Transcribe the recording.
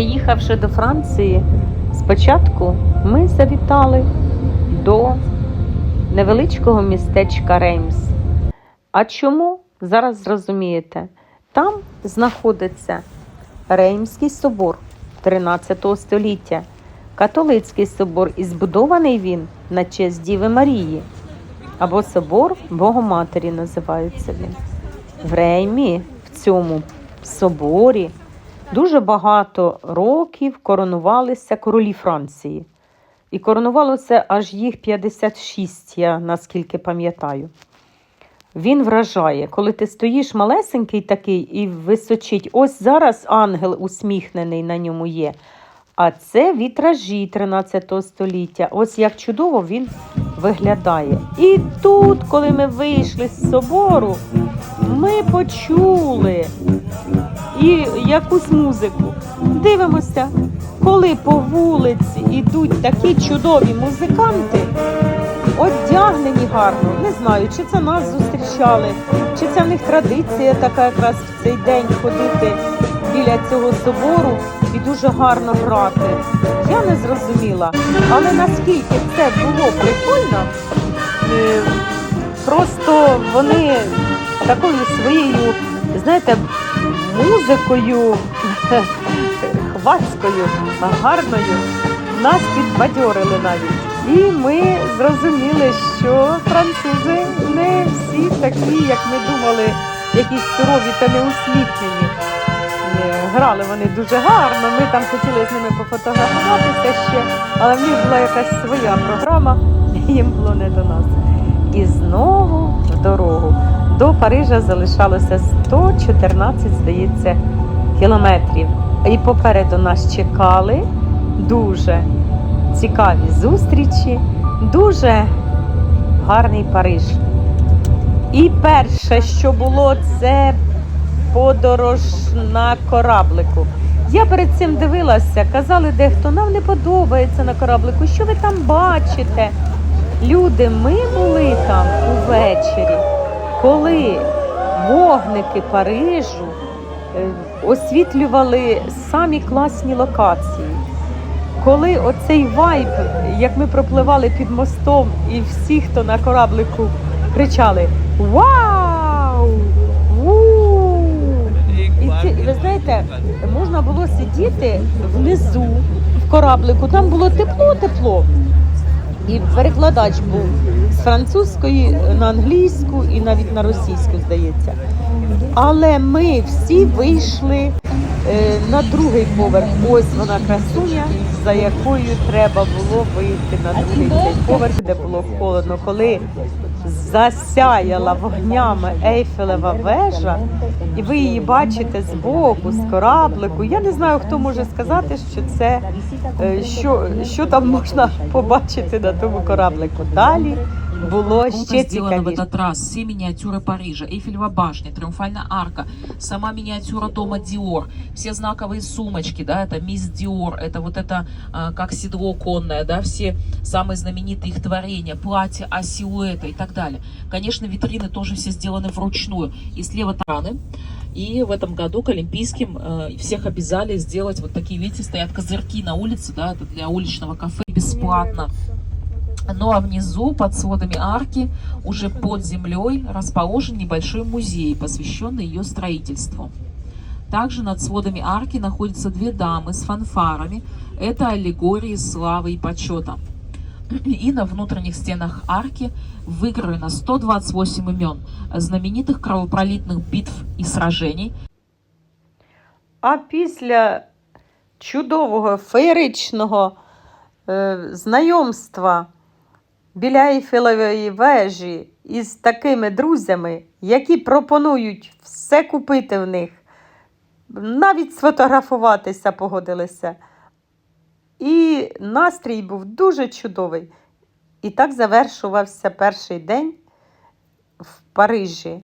Приїхавши до Франції, спочатку ми завітали до невеличкого містечка Реймс. А чому? Зараз зрозумієте. Там знаходиться Реймський собор 13 століття, католицький собор, і збудований він на честь Діви Марії, або собор Богоматері називається він. В Реймі, в цьому соборі, дуже багато років коронувалися королі Франції. І коронувалося аж їх 56, я наскільки пам'ятаю. Він вражає, коли ти стоїш малесенький такий і височить. Ось зараз ангел усміхнений на ньому є. А це вітражі 13 століття. Ось як чудово він виглядає. І тут, коли ми вийшли з собору, ми почули і якусь музику. Дивимося, коли по вулиці йдуть такі чудові музиканти, одягнені гарно. Не знаю, чи це нас зустрічали, чи це в них традиція така якраз в цей день ходити біля цього собору і дуже гарно грати. Я не зрозуміла. Але наскільки це було прикольно, е, просто вони такою своєю, знаєте, музикою хвацькою, гарною нас підбадьорили навіть. І ми зрозуміли, що французи не всі такі, як ми думали, якісь сурові та неусміхнені. Е, Грали вони дуже гарно. Ми там хотіли з ними пофотографуватися ще, але в них була якась своя програма, їм було не до нас. І знову в дорогу. До Парижа залишалося 114, здається, кілометрів. І попереду нас чекали дуже цікаві зустрічі, дуже гарний Париж. І перше, що було, це подорож на кораблику. Я перед цим дивилася, казали дехто, нам не подобається на кораблику. Що ви там бачите? Люди, ми були там увечері, коли вогники Парижу е, освітлювали самі класні локації. Коли оцей вайб, як ми пропливали під мостом, і всі, хто на кораблику, кричали Вау! І ці, ви знаєте, можна було сидіти внизу в кораблику, там було тепло-тепло. І перекладач був з французької на англійську і навіть на російську, здається. Але ми всі вийшли е, на другий поверх. Ось вона красуня, за якою треба було вийти на другий цей поверх, де було холодно. Коли засяяла вогнями Ейфелева вежа, і ви її бачите збоку, з кораблику. Я не знаю, хто може сказати, що це е, що, що там можна побачити на тому кораблику. Далі було ще сделано в этот раз все миниатюры Парижа, Эйфелева башня, Триумфальная арка, сама миниатюра дома Диор, все знаковые сумочки, да, это Мисс Диор, это вот это а, как седло конное, да, все самые знаменитые их творения, платья, асилуэты и так далее. Конечно, витрины тоже все сделаны вручную. И слева тараны. И в этом году к Олимпийским э, всех обязали сделать вот такие, видите, стоят козырьки на улице, да, это для уличного кафе бесплатно. Ну а внизу, под сводами арки, уже под землей, расположен небольшой музей, посвященный ее строительству. Также над сводами арки находятся две дамы с фанфарами. Это аллегории славы и почета. И на внутренних стенах арки выкроено 128 имен знаменитых кровопролитных битв и сражений, А після чудового феєричного е, знайомства біля Ейфелевої вежі із такими друзями, які пропонують все купити в них, навіть сфотографуватися погодилися. І настрій був дуже чудовий. І так завершувався перший день в Парижі.